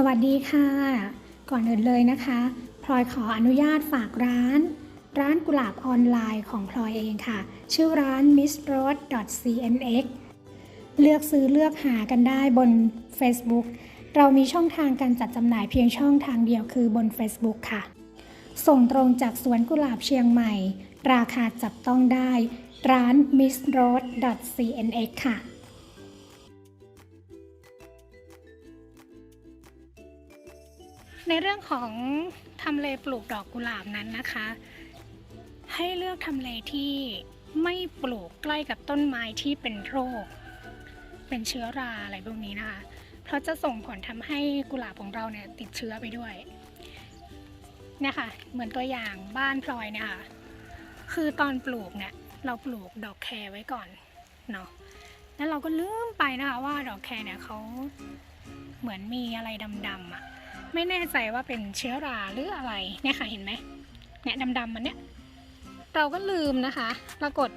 สวัสดีค่ะ ก่อนอื่นเลยนะคะพลอยขออนุญาตฝากร้าน ร้านกุหลาบออนไลน์ของพลอยเองค่ะ ชื่อร้าน missroad.cnx เลือกซื้อเลือกหากันได้บน Facebook เรามีช่องทางการจัดจำหน่ายเพียงช่องทางเดียวคือบน Facebook ค่ะ ส่งตรงจากสวนกุหลาบเชียงใหม่ ราคาจับต้องได้ ร้าน missroad.cnx ค่ะ ในเรื่องของทำเลปลูกดอกกุหลาบนั้นนะคะ ให้เลือกทำเลที่ไม่ปลูกใกล้กับต้นไม้ที่เป็นโรค เป็นเชื้อราอะไรพวกนี้นะคะ เพราะจะส่งผลทำให้กุหลาบของเราเนี่ยติดเชื้อไปด้วยเนี่ยค่ะเหมือนตัวอย่างบ้านพลอยเนี่ยค่ะคือตอนปลูกเนี่ยเราปลูกดอกแครไว้ก่อนเนาะแล้วเราก็ลืมไปนะคะว่าดอกแครเนี่ยเขาเหมือนมีอะไรดำๆอะ่ะ ไม่แน่ใจว่าเป็นเชื้อราหรืออะไรเนี่ยค่ะเห็นไหมเนี่ยดำๆมันเนี่ยเราก็ลืมนะคะปรากฏ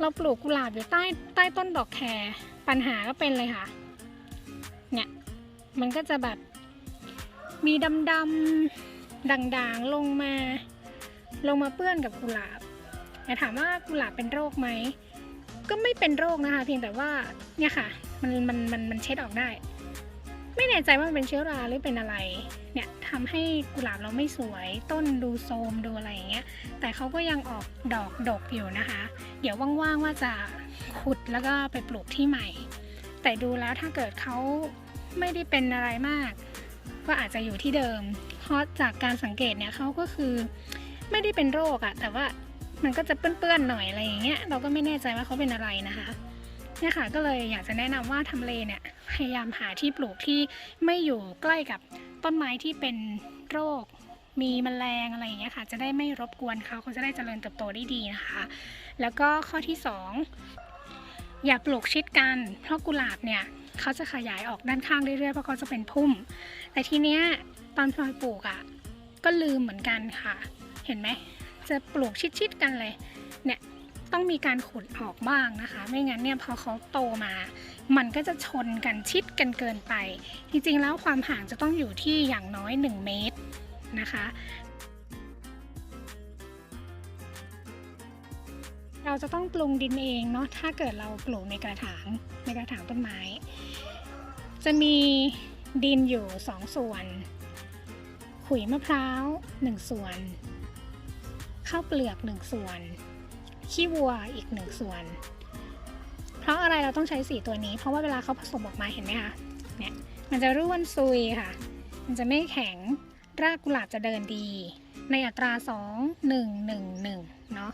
เราปลูกกุหลาบอยู่ใต้ใต้ต้นดอกแครปัญหาก็เป็นเลยค่ะเนี่ยมันก็จะแบบมีดำๆด่างๆลงมา ลงมาเปื้อนกับกุหลาบแต่ถามว่ากุหลาบเป็นโรคไหมก็ไม่เป็นโรคนะคะ เพียงแต่ว่าเนี่ยค่ะ มันมันมันมันเช็ดออกได้ ไม่แน่ใจว่ามันเป็นเชื้อราหรือเป็นอะไร เนี่ยทำให้กุหลาบเราไม่สวยต้นดูโทมดูอะไรอย่างเงี้ย แต่เขาก็ยังออกดอกดกอยู่นะคะ เดี๋ยวว่างๆว่าจะขุดแล้วก็ไปปลูกที่ใหม่ แต่ดูแล้วถ้าเกิดเขาไม่ได้เป็นอะไรมาก ก็อาจจะอยู่ที่เดิม เพราะจากการสังเกตเนี่ยเขาก็คือไม่ได้เป็นโรคอะแต่ว่ามันก็จะเปื้อนๆหน่อยอะไรอย่างเงี้ยเราก็ไม่แน่ใจว่าเขาเป็นอะไรนะคะ เนี่ยค่ะก็เลยอยากจะแนะนำว่าทำเลเนี่ยพยายามหาที่ปลูกที่ไม่อยู่ใกล้กับต้นไม้ที่เป็นโรคมีแมลงอะไรอย่างเงี้ยค่ะ จะได้ไม่รบกวนเขาเขาจะได้เจริญเติบโตได้ดีนะคะ แล้วก็ข้อที่สองอย่าปลูกชิดกัน เพราะกุหลาบเนี่ยเขาจะขยายออกด้านข้างเรื่อยๆเพราะเขาจะเป็นพุ่ม แต่ทีเนี้ยตอนพลอยปลูกอะ่ะก็ลืมเหมือนกันค่ะ เห็นไหมจะปลูกชิดๆกันเลยเนี่ย ต้องมีการขุดออกบ้างนะคะ ไม่งั้นเนี่ยพอเขาโตมา มันก็จะชนกันชิดกันเกินไป จริงๆแล้วความห่างจะต้องอยู่ที่อย่างน้อย 1 เมตรนะคะ เราจะต้องปรุงดินเองเนาะถ้าเกิดเราปลูกในกระถางในกระถางต้นไม้ จะมีดินอยู่ 2 ส่วน ขุยมะพร้าว 1 ส่วน ข้าวเปลือก 1 ส่วน ขี้วัวอีกหนึ่งส่วน เพราะอะไรเราต้องใช้สีตัวนี้ เพราะว่าเวลาเขาผสมออกมาเห็นไหมคะเนี่ยมันจะร่วนซุยค่ะ มันจะไม่แข็งรากกุหลาบจะเดินดี ในอัตรา 2 1 1 1 เนาะ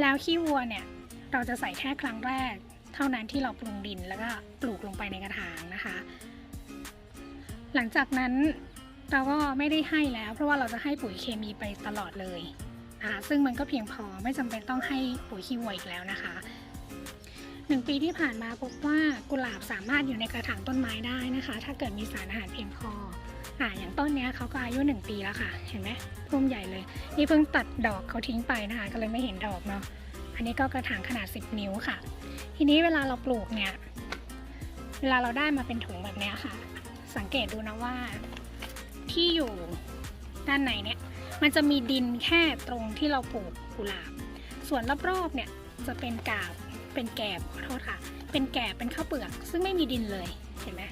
แล้วขี้วัวเนี่ย เราจะใส่แค่ครั้งแรก เท่านั้นที่เราปรุงดินแล้วก็ปลูกลงไปในกระถางนะคะ หลังจากนั้นเราก็ไม่ได้ให้แล้ว เพราะว่าเราจะให้ปุ๋ยเคมีไปตลอดเลย ซึ่งมันก็เพียงพอไม่จำเป็นต้องให้ปุ๋ยขี้วัวอีกแล้วนะคะหนึ่งปีที่ผ่านมาพบว่ากุหลาบสามารถอยู่ในกระถางต้นไม้ได้นะคะ ถ้าเกิดมีสารอาหารเพียงพออ่าอย่างต้นนี้เขาก็อายุหนึ่งปีแล้วค่ะ เห็นไหมพุ่มใหญ่เลย นี่เพิ่งตัดดอกเขาทิ้งไปนะคะ ก็เลยไม่เห็นดอกเนาะอันนี้ก็กระถางขนาด 10 นิ้วค่ะ ทีนี้เวลาเราปลูกเนี่ย เวลาเราได้มาเป็นถุงแบบนี้ค่ะ สังเกตดูนะว่าที่อยู่ด้านในเนี่ย มันจะมีดินแค่ตรงที่เราปลูกกุหลาบ ส่วนรอบๆเนี่ยจะเป็นกาบ เป็นแกบขอโทษค่ะ เป็นแกบ เป็นข้าวเปลือก ซึ่งไม่มีดินเลย เห็นไหม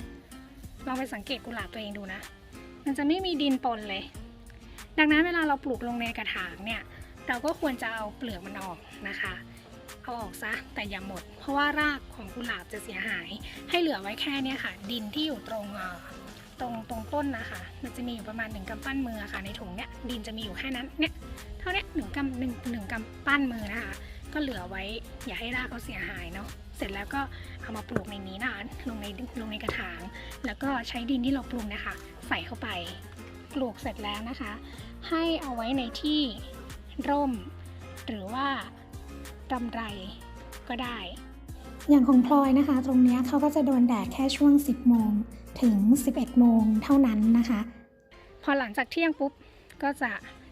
ลองไปสังเกตกุหลาบตัวเองดูนะ มันจะไม่มีดินปนเลย ดังนั้นเวลาเราปลูกลงในกระถางเนี่ย เราก็ควรจะเอาเปลือกมันออกนะคะ เอาออกซะ แต่อย่าหมด เพราะว่ารากของกุหลาบจะเสียหาย ให้เหลือไว้แค่เนี้ยค่ะ ดินที่อยู่ตรงเอ่ รงตรงต้นนะคะมันจะมีอยู่ประมาณหนึ่งกำปั้นมือค่ะ ในถุงเนี้ยดินจะมีอยู่แค่นั้นเนี่ยเท่านี้หนึ่งกำหนึ่งหนึ่งกำปั้นมือนะคะ ก็เหลือไว้อย่าให้รากเขาเสียหายเนาะเสร็จแล้วก็เอามาปลูกในนี้นะคะลงในลงในกระถาง แล้วก็ใช้ดินที่เราปลูกนะคะ ใส่เข้าไปปลูกเสร็จแล้วนะคะ ให้เอาไว้ในที่ร่ม หรือว่ารำไรก็ได้ อย่างของพลอยนะคะ ตรงนี้เขาก็จะโดนแดดแค่ช่วง 10 โมงถึง 11 โมงเท่านั้นนะคะ พอหลังจากเที่ยงปุ๊บก็จะ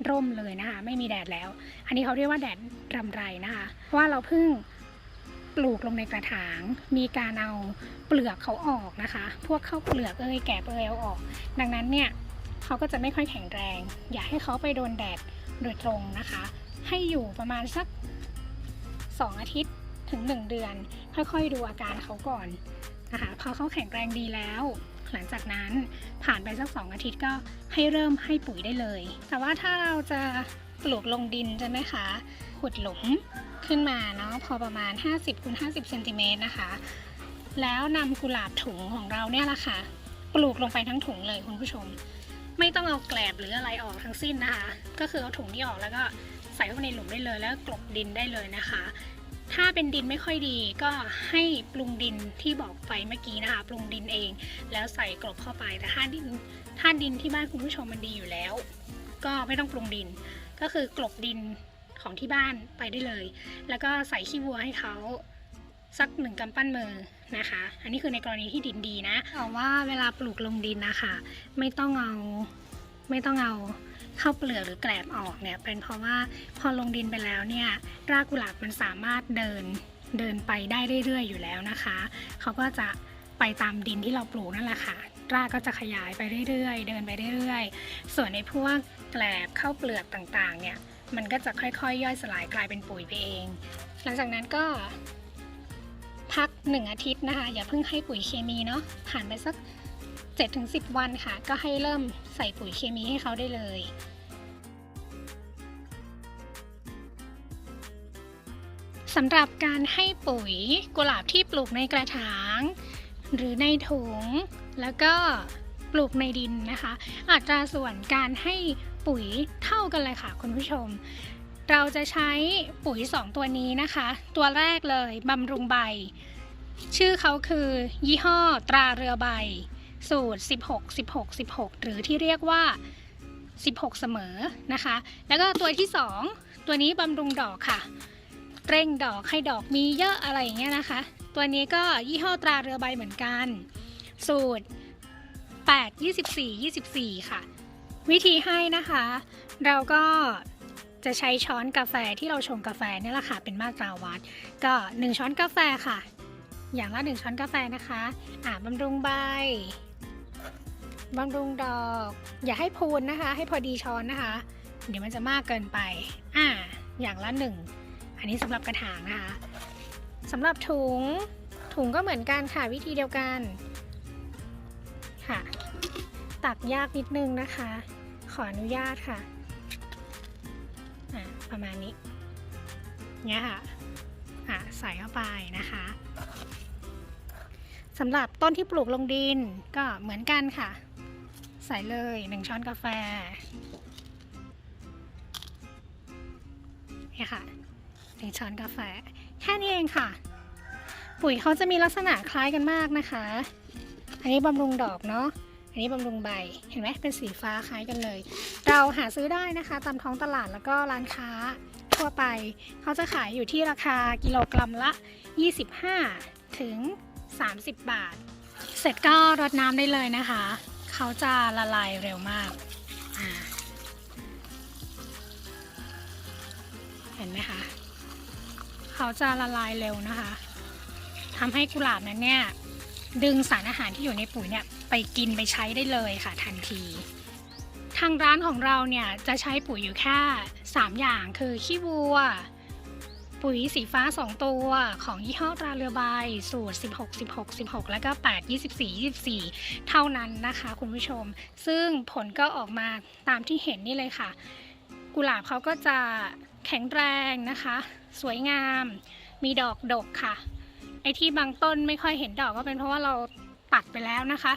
ร่มเลยนะคะ ไม่มีแดดแล้ว อันนี้เขาเรียกว่าแดดรำไรนะคะเพราะว่าเราเพิ่งปลูกลงในกระถาง มีการเอาเปลือกเขาออกนะคะ พวกข้าวเปลือกเอ้ยแกบเอ้ยเอาออก ดังนั้นเนี่ยเขาก็จะไม่ค่อยแข็งแรง อย่าให้เขาไปโดนแดดโดยตรงนะคะ ให้อยู่ประมาณสัก 2 อาทิตย์ ถึง 1 เดือน ค่อยๆดูอาการเขาก่อนนะคะพอเขาแข็งแรงดีแล้ว หลังจากนั้นผ่านไปสัก 2 อาทิตย์ก็ให้เริ่มให้ปุ๋ยได้เลย แต่ว่าถ้าเราจะปลูกลงดินใช่ไหมคะ ขุดหลุมขึ้นมาเนาะพอประมาณ 50คูณ50เซนติเมตรนะคะ แล้วนำกุหลาบถุงของเราเนี่ยละค่ะ ปลูกลงไปทั้งถุงเลยคุณผู้ชม ไม่ต้องเอาแกลบหรืออะไรออกทั้งสิ้นนะคะ ก็คือเอาถุงที่ออกแล้วก็ใส่เข้าไปในหลุมได้เลยแล้วกลบดินได้เลยนะคะ ถ้าเป็นดินไม่ค่อยดีก็ให้ปรุงดินที่บอกไปเมื่อกี้นะคะ ปรุงดินเอง แล้วใส่กลบเข้าไปแต่ถ้าดินถ้าดินที่บ้านคุณผู้ชมมันดีอยู่แล้ว ก็ไม่ต้องปรุงดิน ก็คือกลบดินของที่บ้านไปได้เลย แล้วก็ใส่ขี้วัวให้เขาสักหนึ่งกำปั้นมือนะคะ อันนี้คือในกรณีที่ดินดีนะแต่ว่าเวลาปลูกลงดินนะคะ ไม่ต้องเอา ไม่ต้องเอาข้าวเปลือกหรือแกลบออกเนี่ยเป็นเพราะว่าพอลงดินไปแล้วเนี่ยรากกุหลาบมันสามารถเดินเดินไปได้เรื่อยๆ อยู่แล้วนะคะ เขาก็จะไปตามดินที่เราปลูกนั่นแหละค่ะ รากก็จะขยายไปเรื่อยๆ เดินไปเรื่อยๆ ส่วนในพวกแกลบข้าวเปลือกต่างๆ เนี่ย มันก็จะค่อยๆ ย่อยสลายกลายเป็นปุ๋ยไปเอง หลังจากนั้นก็พักหนึ่งอาทิตย์นะคะ อย่าเพิ่งให้ปุ๋ยเคมีเนาะ ผ่านไปสัก 7-10 วันค่ะ ก็ให้เริ่มใส่ปุ๋ยเคมีให้เขาได้เลย สำหรับการให้ปุ๋ยกุหลาบที่ปลูกในกระถาง หรือในถุง แล้วก็ปลูกในดินนะคะ อัตราส่วนการให้ปุ๋ยเท่ากันเลยค่ะคุณผู้ชม เราจะใช้ปุ๋ย 2 ตัวนี้นะคะ ตัวแรกเลยบำรุงใบ ชื่อเขาคือ ยี่ห้อตราเรือใบ สูตร 16 16 16 หรือที่เรียกว่า 16 เสมอนะคะ แล้วก็ตัวที่ 2 ตัวนี้บำรุงดอกค่ะ เร่งดอกให้ดอกมีเยอะอะไรอย่างเงี้ยนะคะ ตัวนี้ก็ยี่ห้อตราเรือใบเหมือนกัน สูตร 8 24 24 ค่ะ วิธีให้นะคะ เราก็จะใช้ช้อนกาแฟที่เราชงกาแฟเนี่ยแหละค่ะ เป็นมาตราวัด ก็ 1 ช้อนกาแฟค่ะ อย่างละ 1 ช้อนกาแฟนะคะ อ่าบำรุงใบ บำรุงดอก อย่าให้พูนนะคะ ให้พอดีช้อนนะคะ เดี๋ยวมันจะมากเกินไป อ่า อย่างละหนึ่ง อันนี้สำหรับกระถางนะคะสำหรับถุง ถุงก็เหมือนกันค่ะวิธีเดียวกันค่ะ ตักยากนิดนึงนะคะ ขออนุญาตค่ะอ่าประมาณนี้เนี่ยค่ะอ่าใส่เข้าไปนะคะสำหรับต้นที่ปลูกลงดินก็เหมือนกันค่ะ ใส่เลยหนึ่งช้อนกาแฟเนี่ค่ะหนึ่งช้อนกาแฟ แค่นี้เองค่ะ ปุ๋ยเขาจะมีลักษณะคล้ายกันมากนะคะ อันนี้บำรุงดอกเนาะอันนี้บำรุงใบ เห็นไหมเป็นสีฟ้าคล้ายกันเลย เราหาซื้อได้นะคะ ตามท้องตลาดแล้วก็ร้านค้าทั่วไป เขาจะขายอยู่ที่ราคากิโลกรัมละ 25 ถึง 30 บาท เสร็จก็รดน้ำได้เลยนะคะ เขาจะละลายเร็วมาก เห็นไหมคะ เขาจะละลายเร็วนะคะ ทำให้กุหลาบนั้นเนี่ย ดึงสารอาหารที่อยู่ในปุ๋ยเนี่ย ไปกินไปใช้ได้เลยค่ะทันที ทางร้านของเราเนี่ย จะใช้ปุ๋ยอยู่แค่ 3 อย่างคือขี้วัว ปุ๋ยสีฟ้า 2 ตัวของยี่ห้อตราเรือใบ สูตร 16 16 16 แล้วก็ 8 24 24 เท่านั้นนะคะคุณผู้ชม ซึ่งผลก็ออกมาตามที่เห็นนี่เลยค่ะ กุหลาบเขาก็จะแข็งแรงนะคะ สวยงาม มีดอกดกค่ะ ไอที่บางต้นไม่ค่อยเห็นดอกก็เป็นเพราะว่าเราตัดไปแล้วนะคะ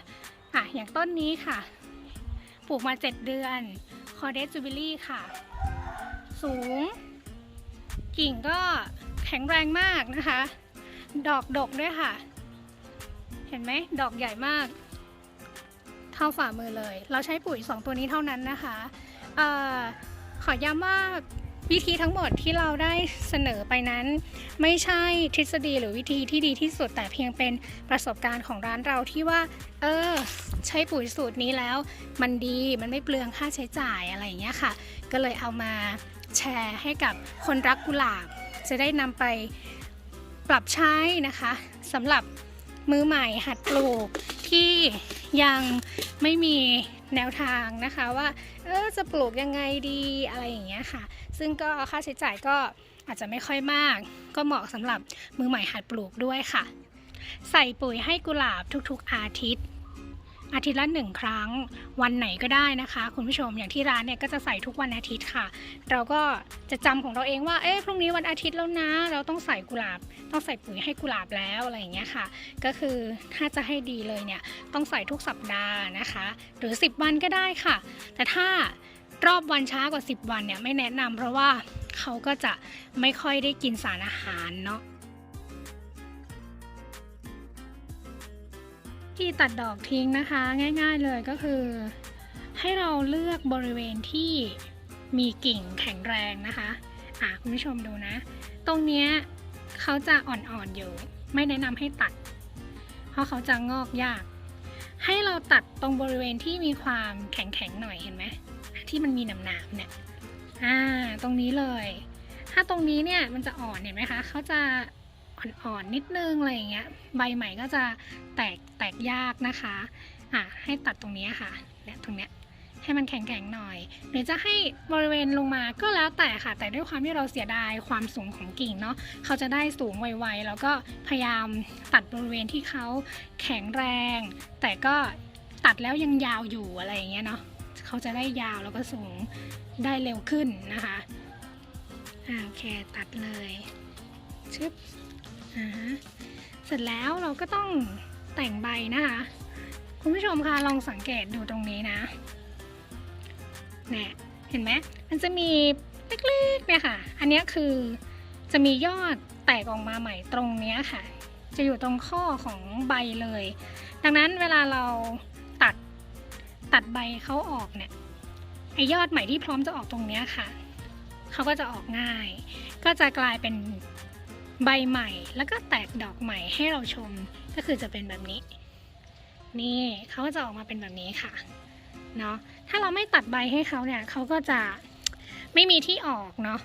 อะอย่างต้นนี้ค่ะ ปลูกมา 7 เดือนคอเดสจูบิลี่ค่ะ สูง กิ่งก็แข็งแรงมากนะคะ ดอกดกด้วยค่ะ เห็นไหมดอกใหญ่มาก เท่าฝ่ามือเลย เราใช้ปุ๋ย 2 ตัวนี้เท่านั้นนะคะออขอย้ำว่าวิธีทั้งหมดที่เราได้เสนอไปนั้น ไม่ใช่ทฤษฎีหรือวิธีที่ดีที่สุดแต่เพียงเป็นประสบการณ์ของร้านเราที่ว่า เออ ใช้ปุ๋ยสูตรนี้แล้ว มันดีมันไม่เปลืองค่าใช้จ่ายอะไรอย่างเงี้ยค่ะ ก็เลยเอามา แชร์ให้กับคนรักกุหลาบ จะได้นำไปปรับใช้นะคะสำหรับมือใหม่หัดปลูกที่ยังไม่มีแนวทางนะคะว่าเออจะปลูกยังไงดีอะไรอย่างเงี้ยค่ะ ซึ่งก็ค่าใช้จ่ายก็อาจจะไม่ค่อยมาก ก็เหมาะสำหรับมือใหม่หัดปลูกด้วยค่ะ ใส่ปุ๋ยให้กุหลาบทุกๆอาทิตย์ อาทิตย์ละหนึ่งครั้ง วันไหนก็ได้นะคะ คุณผู้ชมอย่างที่ร้านเนี่ยก็จะใส่ทุกวันอาทิตย์ค่ะ เราก็จะจำของเราเองว่าเอ๊ะพรุ่งนี้วันอาทิตย์แล้วนะ เราต้องใส่กุหลาบ ต้องใส่ปุ๋ยให้กุหลาบแล้วอะไรอย่างเงี้ยค่ะ ก็คือถ้าจะให้ดีเลยเนี่ยต้องใส่ทุกสัปดาห์นะคะ หรือ 10 วันก็ได้ค่ะ แต่ถ้ารอบวันช้ากว่า 10 วันเนี่ยไม่แนะนำเพราะว่าเขาก็จะไม่ค่อยได้กินสารอาหารเนาะ ที่ตัดดอกทิ้งนะคะ ง่ายๆเลยก็คือ ให้เราเลือกบริเวณที่มีกิ่งแข็งแรงนะคะอะคุณผู้ชมดูนะ ตรงเนี้ยเขาจะอ่อนๆอยู่ ไม่แนะนำให้ตัด เพราะเขาจะงอกยาก ให้เราตัดตรงบริเวณที่มีความแข็งๆหน่อยเห็นไหมที่มันมีหนามๆเนี่ยอ่าตรงนี้เลย ถ้าตรงนี้เนี่ยมันจะอ่อนเห็นไหมคะเขาจะ อ่อนๆนิดนึงอะไรอย่างเงี้ยใบใหม่ก็จะแตกแตกยากนะคะอะให้ตัดตรงนี้ค่ะเนี่ยตรงเนี้ยให้มันแข็งๆหน่อย หรือจะให้บริเวณลงมาก็แล้วแต่ค่ะ แต่ด้วยความที่เราเสียดายความสูงของกิ่งเนาะเขาจะได้สูงไวๆแล้วก็พยายามตัดบริเวณที่เขาแข็งแรง แต่ก็ตัดแล้วยังยาวอยู่อะไรอย่างเงี้ยเนาะเขาจะได้ยาวแล้วก็สูงได้เร็วขึ้นนะคะโอเคตัดเลยชึบ อ่าฮะเสร็จแล้วเราก็ต้องแต่งใบนะคะ คุณผู้ชมคะลองสังเกตดูตรงนี้นะเนี่ยเห็นไหมมันจะมีเล็กๆเนี่ยค่ะ อันนี้คือจะมียอดแตกออกมาใหม่ตรงนี้ค่ะ จะอยู่ตรงข้อของใบเลย ดังนั้นเวลาเราตัดตัดใบเขาออกเนี่ยไอยอดใหม่ที่พร้อมจะออกตรงนี้ค่ะเขาก็จะออกง่าย ก็จะกลายเป็น ใบใหม่แล้วก็แตกดอกใหม่ให้เราชมก็คือจะเป็นแบบนี้ นี่เขาจะออกมาเป็นแบบนี้ค่ะเนาะถ้าเราไม่ตัดใบให้เขาเนี่ยเขาก็จะไม่มีที่ออกเนาะ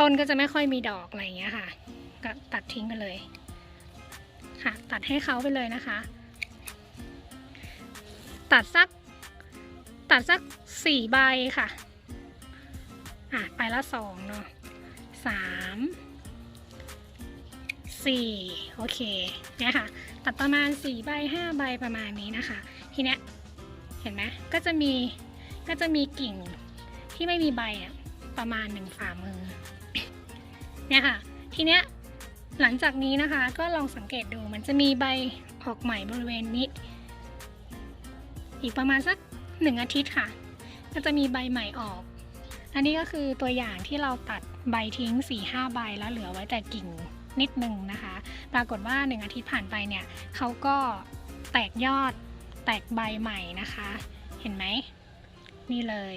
ต้นก็จะไม่ค่อยมีดอกอะไรอย่างเงี้ยค่ะ ก็ตัดทิ้งไปเลยค่ะ ตัดให้เขาไปเลยนะคะ ตัดสักตัดสักสี่ใบค่ะอะไปละสองเนาะสาม สี่โอเคเนี่ยค่ะ ตัดประมาณสี่ใบห้าใบประมาณนี้นะคะ ทีเนี้ยเห็นไหมก็จะมีก็จะมีกิ่งที่ไม่มีใบอะประมาณหนึ่งฝ่ามือเนี่ยค่ะ ทีเนี้ยหลังจากนี้นะคะ ก็ลองสังเกตดูมันจะมีใบออกใหม่บริเวณนี้ อีกประมาณสักหนึ่งอาทิตย์ค่ะ ก็จะมีใบใหม่ออก อันนี้ก็คือตัวอย่างที่เราตัดใบทิ้ง4ี่ห้าใบแล้วเหลือไว้แต่กิ่ง นิดนึงนะคะ ปรากฏว่าหนึ่งอาทิตย์ผ่านไปเนี่ยเขาก็แตกยอดแตกใบใหม่นะคะ เห็นไหม นี่เลย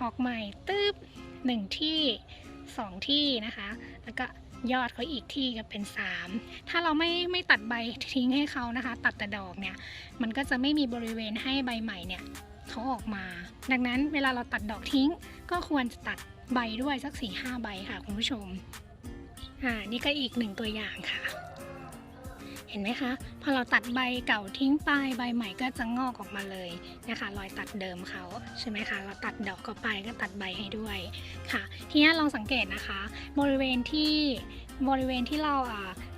ออกใหม่ตึ๊บหนึ่งที่สองที่นะคะ แล้วก็ยอดเขาอีกที่ก็เป็นสามถ้าเราไม่ไม่ตัดใบทิ้งให้เขานะคะ ตัดแต่ดอกเนี่ย มันก็จะไม่มีบริเวณให้ใบใหม่เนี่ยเขาออกมา ดังนั้นเวลาเราตัดดอกทิ้ง ก็ควรจะตัดใบด้วยสักสี่ห้าใบค่ะคุณผู้ชม อ่านี่ก็อีกหนึ่งตัวอย่างค่ะ เห็นไหมคะ พอเราตัดใบเก่าทิ้งไปใบใหม่ก็จะงอกออกมาเลยนะคะ รอยตัดเดิมเขาใช่ไหมคะ เราตัดดอกก็ไปก็ตัดใบให้ด้วยค่ะ ทีนี้ลองสังเกตนะคะ บริเวณที่บริเวณที่เรา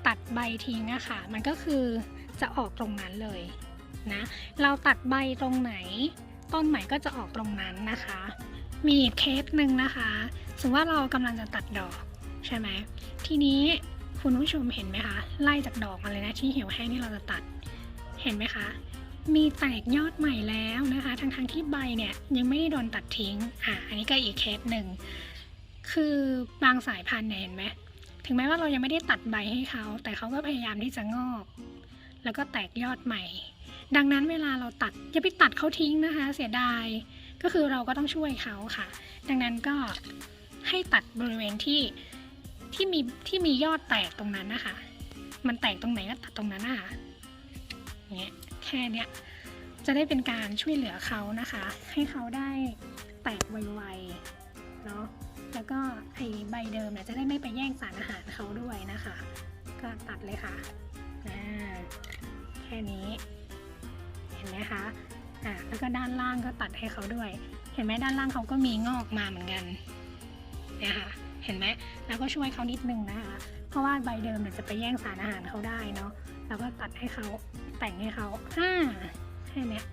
ตัดใบทิ้งอะค่ะ มันก็คือจะออกตรงนั้นเลยนะ เราตัดใบตรงไหน ต้นใหม่ก็จะออกตรงนั้นนะคะ มีเคสหนึ่งนะคะสมมติว่าเรากำลังจะตัดดอกใช่ไหม ทีนี้คุณผู้ชมเห็นไหมคะ ไล่จากดอกมาเลยนะที่เหี่ยวแห้งที่เราจะตัด เห็นไหมคะ มีแตกยอดใหม่แล้วนะคะ ทั้งทงๆที่ใบเนี่ยยังไม่ได้โดนตัดทิ้ง อะ อันนี้ก็อีกเคสหนึ่ง คือบางสายพันธุ์เนี่ยเห็นไหม ถึงแม้ว่าเรายังไม่ได้ตัดใบให้เขา แต่เขาก็พยายามที่จะงอก แล้วก็แตกยอดใหม่ ดังนั้นเวลาเราตัดอย่าไปตัดเขาทิ้งนะคะ เสียดาย ก็คือเราก็ต้องช่วยเขาค่ะ ดังนั้นก็ให้ตัดบริเวณที่ ที่มีที่มียอดแตกตรงนั้นนะคะ มันแตกตรงไหนก็ตัดตรงนั้นนะคะเงี้ยแค่เนี้ยจะได้เป็นการช่วยเหลือเขานะคะ ให้เขาได้แตกไวๆเนาะแล้วก็ไอใบเดิมเนี่ยจะได้ไม่ไปแย่งสารอาหารเขาด้วยนะคะ ก็ตัดเลยค่ะอ่าแค่นี้ เห็นไหมคะอ่าแล้วก็ด้านล่างก็ตัดให้เขาด้วย เห็นไหมด้านล่างเขาก็มีงอกมาเหมือนกันนี่ค่ะ เห็นไหมแล้วก็ช่วยเขานิดนึงนะคะ เพราะว่าใบเดิมเนี่ยจะไปแย่งสารอาหารเขาได้เนาะแล้วก็ตัดให้เขาแต่งให้เขาอ่าแค่เนี้ย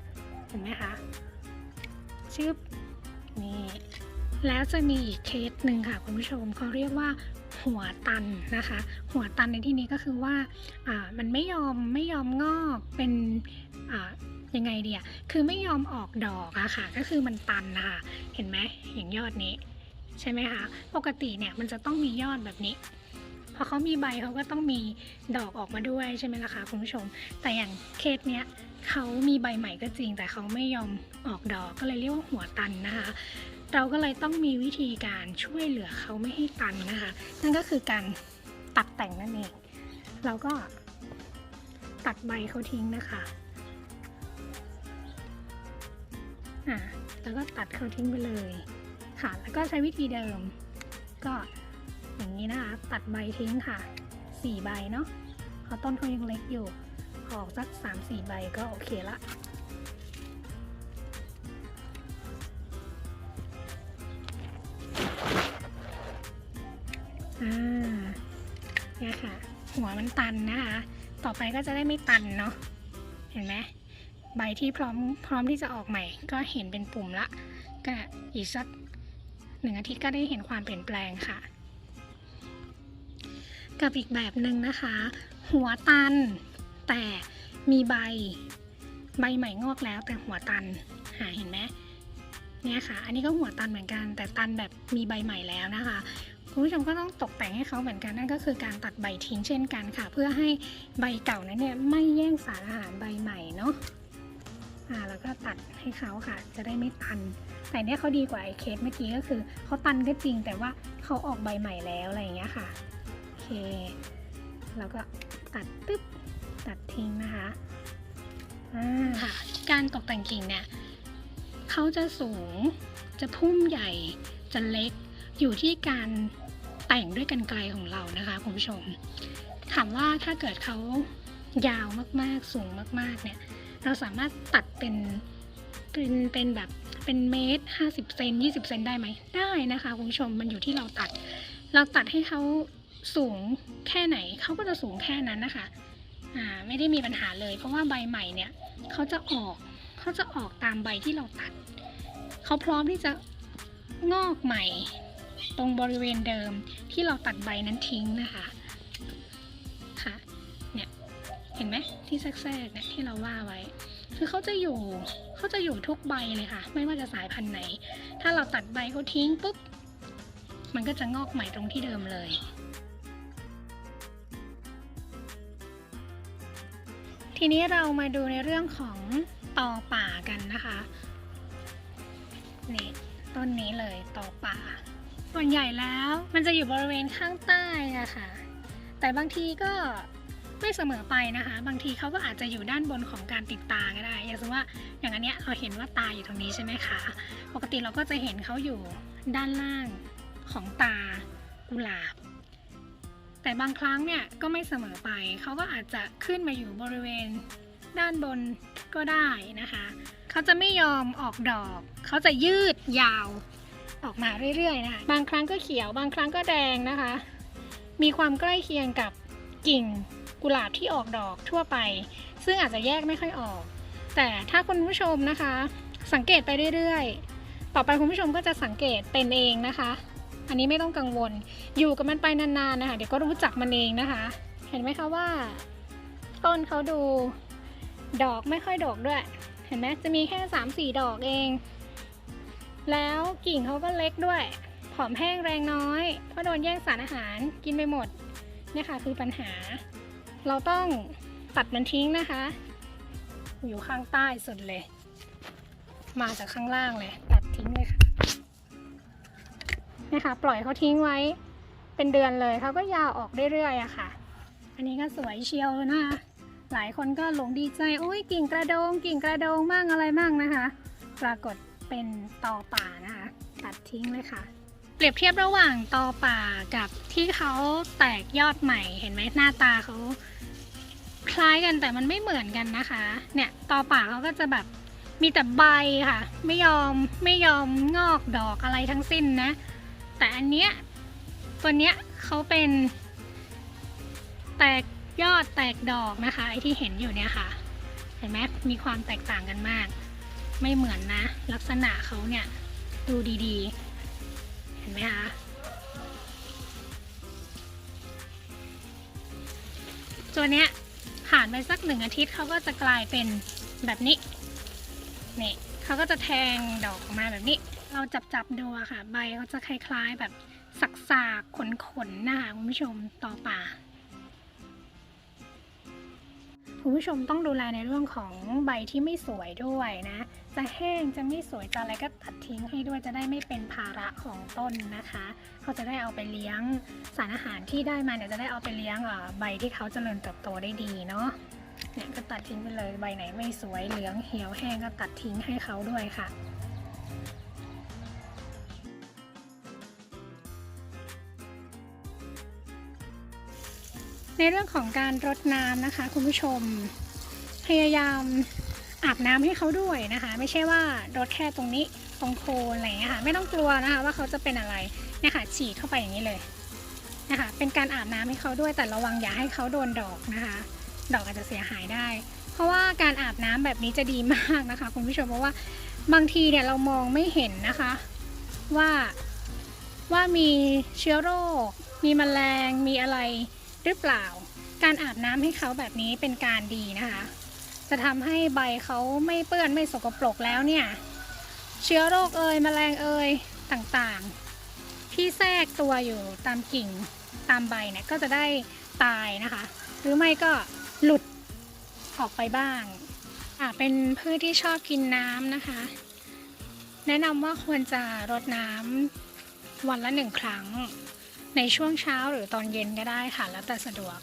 เห็นไหมคะชึบนี่แล้วจะมีอีกเคสหนึ่งค่ะคุณผู้ชมเขาเรียกว่าหัวตันนะคะ หัวตันในที่นี้ก็คือว่าอ่ามันไม่ยอมไม่ยอมงอกเป็นอ่ายังไงเดียคือไม่ยอมออกดอกอะค่ะ ก็คือมันตันนะคะเห็นไหมอย่างยอดนี้ ใช่ไหมคะ ปกติเนี่ยมันจะต้องมียอดแบบนี้ พอเขามีใบเขาก็ต้องมีดอกออกมาด้วยใช่ไหมล่ะคะคุณผู้ชม แต่อย่างเคสเนี้ยเขามีใบใหม่ก็จริง แต่เขาไม่ยอมออกดอกก็เลยเรียกว่าหัวตันนะคะ เราก็เลยต้องมีวิธีการช่วยเหลือเขาไม่ให้ตันนะคะ นั่นก็คือการตัดแต่งนั่นเอง เราก็ตัดใบเขาทิ้งนะคะอ่าแล้วก็ตัดเขาทิ้งไปเลย ค่ะ แล้วก็ใช้วิธีเดิม ก็อย่างนี้นะคะ ตัดใบทิ้งค่ะสี่ใบเนาะเพราะต้นเขายังเล็กอยู่ออกสักสามสี่ใบก็โอเคละอ่าเนี่ยค่ะ หัวมันตันนะคะ ต่อไปก็จะได้ไม่ตันเนาะ เห็นไหมใบที่พร้อมพร้อมที่จะออกใหม่ ก็เห็นเป็นปุ่มละ ก็อีกสัก หนึ่งอาทิตย์ก็ได้เห็นความเปลี่ยนแปลงค่ะ กับอีกแบบหนึ่งนะคะ หัวตัน แต่มีใบ ใบใหม่งอกแล้วแต่หัวตันหาเห็นไหมเนี่ยค่ะ อันนี้ก็หัวตันเหมือนกัน แต่ตันแบบมีใบใหม่แล้วนะคะคุณผู้ชมก็ต้องตกแต่งให้เขาเหมือนกันนั่นก็คือการตัดใบทิ้งเช่นกันค่ะ เพื่อให้ใบเก่านั้นเนี่ยไม่แย่งสารอาหารใบใหม่เนาะ อ่าแล้วก็ตัดให้เขาค่ะ จะได้ไม่ตัน แต่เนี่ยเขาดีกว่าไอ้เคสเมื่อกี้ก็คือเขาตันก็จริงแต่ว่าเขาออกใบใหม่แล้วอะไรอย่างเงี้ยค่ะโอเค แล้วก็ตัดตึ๊บตัดทิ้งนะคะอ่าค่ะการตกแต่งกิ่งเนี่ยเขาจะสูงจะพุ่มใหญ่จะเล็กอยู่ที่การแต่งด้วยกันไกลของเรานะคะคุณผู้ชม ถามว่าถ้าเกิดเขายาวมากๆ สูงมากๆเนี่ย เราสามารถตัดเป็นเป็นเป็นแบบเป็นเมตรห้าสิบเซนยี่สิบเซนได้ไหมได้นะคะคุณผู้ชมมันอยู่ที่เราตัด เราตัดให้เขาสูงแค่ไหนเขาก็จะสูงแค่นั้นนะคะอ่าไม่ได้มีปัญหาเลย เพราะว่าใบใหม่เนี่ยเขาจะออกเขาจะออกตามใบที่เราตัดเขาพร้อมที่จะงอกใหม่ ตรงบริเวณเดิมที่เราตัดใบนั้นทิ้งนะคะ เห็นไหมที่แทรกๆเนี่ยที่เราว่าไว้ คือเขาจะอยู่เขาจะอยู่ทุกใบเลยค่ะ ไม่ว่าจะสายพันธุ์ไหน ถ้าเราตัดใบเขาทิ้งปุ๊บมันก็จะงอกใหม่ตรงที่เดิมเลยทีนี้เรามาดูในเรื่องของตอป่ากันนะคะนี่ต้นนี้เลยตอป่า ส่วนใหญ่แล้วมันจะอยู่บริเวณข้างใต้อะค่ะแต่บางทีก็ ไม่เสมอไปนะคะ บางทีเขาก็อาจจะอยู่ด้านบนของการติดตาก็ได้ อย่างเช่นว่าอย่างอันเนี้ยเราเห็นว่าตาอยู่ตรงนี้ใช่ไหมคะ ปกติเราก็จะเห็นเขาอยู่ด้านล่างของตากุหลาบ แต่บางครั้งเนี่ยก็ไม่เสมอไป เขาก็อาจจะขึ้นมาอยู่บริเวณด้านบนก็ได้นะคะ เขาจะไม่ยอมออกดอก เขาจะยืดยาวออกมาเรื่อยๆนะคะ บางครั้งก็เขียว บางครั้งก็แดงนะคะ มีความใกล้เคียงกับกิ่ง กุหลาบที่ออกดอกทั่วไป ซึ่งอาจจะแยกไม่ค่อยออก แต่ถ้าคุณผู้ชมนะคะ สังเกตไปเรื่อยๆ ต่อไปคุณผู้ชมก็จะสังเกตเป็นเองนะคะ อันนี้ไม่ต้องกังวล อยู่กับมันไปนานๆนะคะ เดี๋ยวก็รู้จักมันเองนะคะ เห็นไหมคะว่า ต้นเขาดูดอกไม่ค่อยดอกด้วย เห็นไหมจะมีแค่3ามสี่ดอกเอง แล้วกิ่งเขาก็เล็กด้วยผอมแห้งแรงน้อย เพราะโดนแย่งสารอาหารกินไปหมดนี่ค่ะคือปัญหา เราต้องตัดมันทิ้งนะคะ อยู่ข้างใต้สุดเลย มาจากข้างล่างเลย ตัดทิ้งเลยค่ะนี่ยค่ะปล่อยเขาทิ้งไว้เป็นเดือนเลยเขาก็ยาวออกเรื่อยๆอะค่ะ อันนี้ก็สวยเชียวนะคะหลายคนก็หลงดีใจโอ้ยกิ่งกระโดง กิ่งกระโดงมั่งอะไรมั่งนะคะ ปรากฏเป็นตอป่านะคะ ตัดทิ้งเลยค่ะ เปรียบเทียบระหว่างตอป่ากับที่เขาแตกยอดใหม่เห็นไหมหน้าตาเขา คล้ายกันแต่มันไม่เหมือนกันนะคะ เนี่ยตอป่าเขาก็จะแบบมีแต่ใบค่ะ ไม่ยอมไม่ยอมงอกดอกอะไรทั้งสิ้นนะ แต่อันเนี้ยตัวเนี้ยเขาเป็น แตกยอดแตกดอกนะคะไอที่เห็นอยู่เนี่ยค่ะ เห็นไหมมีความแตกต่างกันมาก ไม่เหมือนนะ ลักษณะเขาเนี่ยดูดีๆ เห็นไหมคะตัวเนี้ย ผ่านไปสักหนึ่งอาทิตย์เขาก็จะกลายเป็นแบบนี้นี่เขาก็จะแทงดอกออกมาแบบนี้ เราจับจับๆดูอะค่ะ ใบเขาจะคล้ายๆแบบสักๆขนๆนะคะคุณผู้ชมต่อป่า คุณผู้ชมต้องดูแลในเรื่องของใบที่ไม่สวยด้วยนะ จะแห้งจะไม่สวยจะอะไรก็ตัดทิ้งให้ด้วยจะได้ไม่เป็นภาระของต้นนะคะ เขาจะได้เอาไปเลี้ยงสารอาหารที่ได้มาเนี่ยจะได้เอาไปเลี้ยงอะใบที่เขาเจริญเติบโตได้ดีเนาะเนี่ยก็ตัดทิ้งไปเลยใบไหนไม่สวยเหลืองเหี่ยวแห้งก็ตัดทิ้งให้เขาด้วยค่ะ เรื่องของการรดน้ำนะคะ คุณผู้ชมพยายามอาบน้ำให้เขาด้วยนะคะ ไม่ใช่ว่ารดแค่ตรงนี้ตรงโคนอะไรอย่างเงี้ยค่ะไม่ต้องกลัวนะคะว่าเขาจะเป็นอะไรเนี่ยค่ะฉีดเข้าไปอย่างนี้เลยนะคะเป็นการอาบน้ำให้เขาด้วยแต่ระวังอย่าให้เขาโดนดอกนะคะ ดอกอาจจะเสียหายได้ เพราะว่าการอาบน้ำแบบนี้จะดีมากนะคะ คุณผู้ชมเพราะว่าบางทีเนี่ยเรามองไม่เห็นนะคะว่าว่ามีเชื้อโรค มีแมลงมีอะไรหรือเปล่า การอาบน้ำให้เขาแบบนี้เป็นการดีนะคะ จะทำให้ใบเขาไม่เปื้อนไม่สกปรกแล้วเนี่ย เชื้อโรคเอ่ยแมลงเอ่ยต่างๆ ที่แทรกตัวอยู่ตามกิ่งตามใบเนี่ยก็จะได้ตายนะคะ หรือไม่ก็หลุดออกไปบ้างอะเป็นพืชที่ชอบกินน้ำนะคะ แนะนำว่าควรจะรดน้ำวันละหนึ่งครั้ง ในช่วงเช้าหรือตอนเย็นก็ได้ค่ะ แล้วแต่สะดวก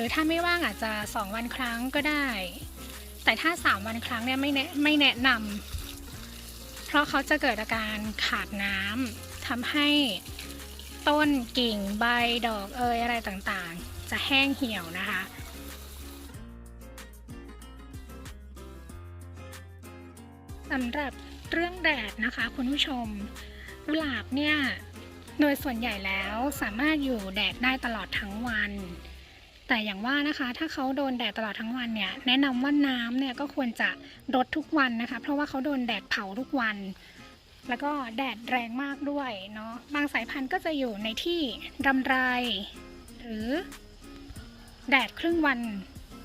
รือถ้าไม่ว่างอาจจะ 2 วันครั้งก็ได้ แต่ถ้า 3 วันครั้งเนี่ยไม่แนะไม่แนะนำเพราะเขาจะเกิดอาการขาดน้ำทำให้ต้นกิ่งใบดอกเอยอะไรต่างๆ จะแห้งเหี่ยวนะคะสำหรับเรื่องแดดนะคะคุณผู้ชมกุหลาบเนี่ยโดยส่วนใหญ่แล้วสามารถอยู่แดดได้ตลอดทั้งวัน แต่อย่างว่านะคะ ถ้าเขาโดนแดดตลอดทั้งวันเนี่ยแนะนำว่าน้ำเนี่ยก็ควรจะรดทุกวันนะคะ เพราะว่าเขาโดนแดดเผาทุกวัน แล้วก็แดดแรงมากด้วยเนาะบางสายพันธุ์ก็จะอยู่ในที่รำไร หรือแดดครึ่งวัน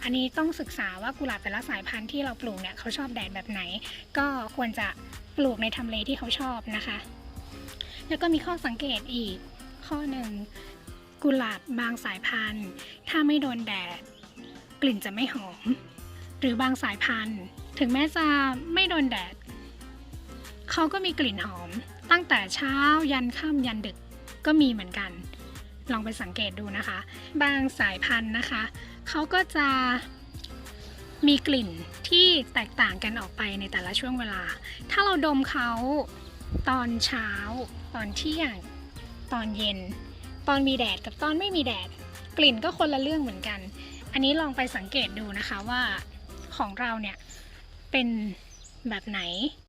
อันนี้ต้องศึกษาว่ากุหลาบแต่ละสายพันธุ์ที่เราปลูกเนี่ยเขาชอบแดดแบบไหน ก็ควรจะปลูกในทำเลที่เขาชอบนะคะ แล้วก็มีข้อสังเกตอีกข้อหนึ่ง กุหลาบบางสายพันธุ์ ถ้าไม่โดนแดด กลิ่นจะไม่หอม หรือบางสายพันธุ์ ถึงแม้จะไม่โดนแดด เขาก็มีกลิ่นหอม ตั้งแต่เช้ายันค่ำยันดึกก็มีเหมือนกัน ลองไปสังเกตดูนะคะ บางสายพันธุ์นะคะ เขาก็จะมีกลิ่นที่แตกต่างกันออกไปในแต่ละช่วงเวลา ถ้าเราดมเขาตอนเช้า ตอนเที่ยง ตอนเย็น ตอนมีแดดกับตอนไม่มีแดด กลิ่นก็คนละเรื่องเหมือนกัน อันนี้ลองไปสังเกตดูนะคะว่าของเราเนี่ยเป็นแบบไหน